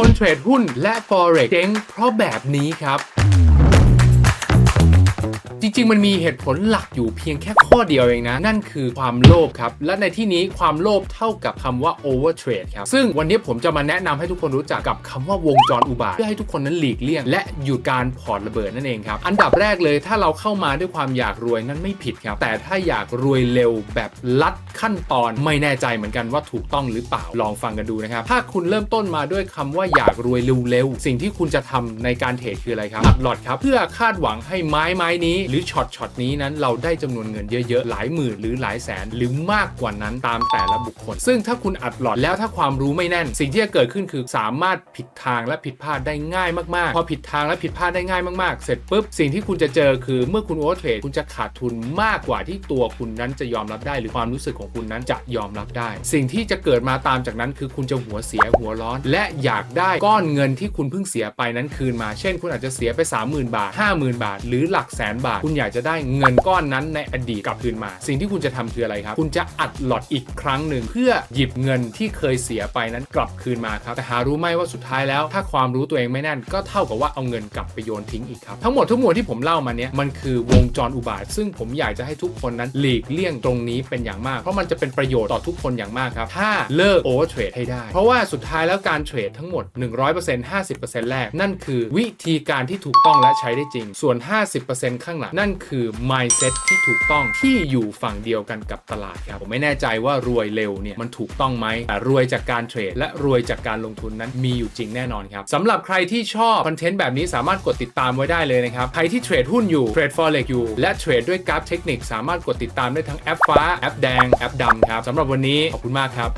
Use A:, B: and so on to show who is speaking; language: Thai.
A: คนเทรดหุ้นและ forex เจ๊งเพราะแบบนี้ครับ จริง ๆ มันมีเหตุผลหลักอยู่เพียงแค่ข้อเดียวเองนะ นั่นคือความโลภครับ และในที่นี้ความโลภเท่ากับคำว่า over trade ครับ ซึ่งวันนี้ผมจะมาแนะนำให้ทุกคนรู้จักกับคำว่าวงจรอุบาทเพื่อให้ทุกคนนั้นหลีกเลี่ยง และหยุดการพอร์ตระเบิดนั่นเองครับ อันดับแรกเลยถ้าเราเข้ามาด้วยความอยากรวยนั่นไม่ผิดครับ แต่ถ้าอยากรวยเร็วแบบลัดขั้นตอนไม่แน่ใจเหมือนกันว่าถูกต้องหรือเปล่าลองฟังกันดูนะครับ ถ้าคุณเริ่มต้นมาด้วยคำว่าอยากรวยเร็วๆสิ่งที่คุณจะทำในการเทรดคืออะไรครับอัดหลอดครับเพื่อคาดหวังให้ไม้ไม้นี้หรือช็อตช็อตนี้นั้นเราได้จำนวนเงินเยอะๆ หลายหมื่นหรือหลายแสนหรือมากกว่านั้นตามแต่ละบุคคล ซึ่งถ้าคุณอัดหลอดแล้วถ้าความรู้ไม่แน่น สิ่งที่จะเกิดขึ้นคือสามารถผิดทางและผิดพลาดได้ง่ายมากๆ พอผิดทางและผิดพลาดได้ง่ายมากๆ เสร็จปุ๊บสิ่งที่คุณจะเจอคือเมื่อคุณโอเวอร์เทรดคุณจะขาดทุนมากกว่าที่ตัวคุณนั้นจะยอมรับได้ หรือความรู้สึกของคุณนั้นจะยอมรับได้ สิ่งที่จะเกิดมาตามจากนั้น คือคุณจะหัวเสียหัวร้อน และอยากได้ก้อนเงินที่คุณเพิ่งเสียไปนั้นคืนมา เช่น คุณอาจจะเสียไป 30,000 บาท 50,000 บาท หรือหลักแสนบาทคุณอยากจะได้เงินก้อนนั้นในอดีตกลับคืนมา สิ่งที่คุณจะทำคืออะไรครับ คุณจะอัดหลอดอีกครั้งหนึ่ง เพื่อหยิบเงินที่เคยเสียไปนั้นกลับคืนมาครับ แต่หารู้ไหมว่าสุดท้ายแล้ว ถ้าความรู้ตัวเองไม่แน่น ก็เท่ากับว่าเอาเงินกลับไปโยนทิ้งอีกครับ ทั้งหมดทั้งมวลที่ผมเล่ามาเนี้ยมันคือวงจรอุบาท ซึ่งผมอยากจะให้ทุกคนนั้นหลีกเลี่ยงตรงนี้เป็นอย่างมาก เพราะมันจะเป็นประโยชน์ต่อทุกคนอย่างมากครับถ้าเลิกโอเวอร์เทรดให้ได้ เพราะว่าสุดท้ายแล้วการเทรดทั้งหมด 100% 50%แรกนั่นคือวิธีการที่ถูกต้องและใช้ได้จริง ส่วน 50%ข้างหลังนั่นคือ mindset ที่ถูกต้องที่อยู่ฝั่งเดียวกันกับตลาดครับผมไม่แน่ใจว่ารวยเร็วเนี่ยมันถูกต้องไหมแต่รวยจากการเทรดและรวยจากการลงทุนนั้นมีอยู่จริงแน่นอนครับสำหรับใครที่ชอบคอนเทนต์แบบนี้สามารถกดติดตามไว้ได้เลยนะครับใครที่เทรดหุ้นอยู่เทรด forex อยู่และเทรดด้วยกราฟเทคนิค สามารถกดติดตามได้ทั้งแอปฟ้าแอปแดงแอปดำครับสำหรับวันนี้ขอบคุณมากครับ